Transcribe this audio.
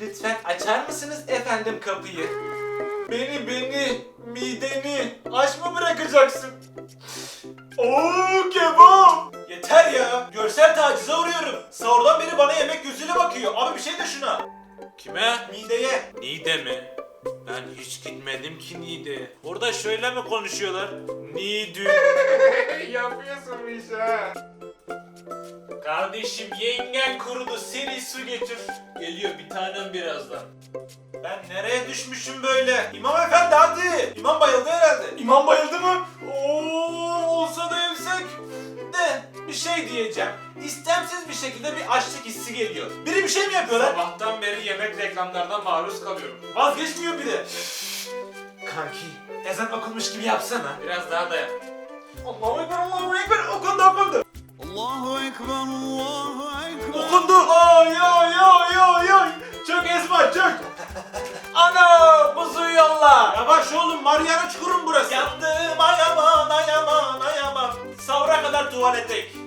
Lütfen açar mısınız efendim kapıyı? Beni beni mideni aç mı bırakacaksın? Oo kebap! Yeter ya. Görsel tacize uğruyorum. Sahurdan beri bana yemek gözüyle bakıyor. Abi bir şey de şuna. Kime? Mideye. Nide mi? Ben hiç gitmedim ki Nide'ye. Orada şöyle mi konuşuyorlar? Nidü. Yapıyorsun işi ha. Kardeşim yengen kurudu seri su getir. Geliyor bir tanem birazdan. Ben nereye düşmüşüm böyle? İmam efendi hadi. İmam bayıldı herhalde. İmam bayıldı mı? Oo, olsa da evsek. De bir şey diyeceğim. İstemsiz bir şekilde bir açlık hissi geliyor. Biri bir şey mi yapıyor lan? Sabahtan beri yemek reklamlarına maruz kalıyorum. Vazgeçmiyor bir de. Kanki ezan okunmuş gibi yapsana. Biraz daha dayan. Allahu Okundu. Ay ay ay ay ay. Çök Esma çök. Ana buzu yolla. Yavaş oğlum Mariana çukurun burası. Yandım ay aman ay aman ay aman. Savra kadar tuvaletteyim.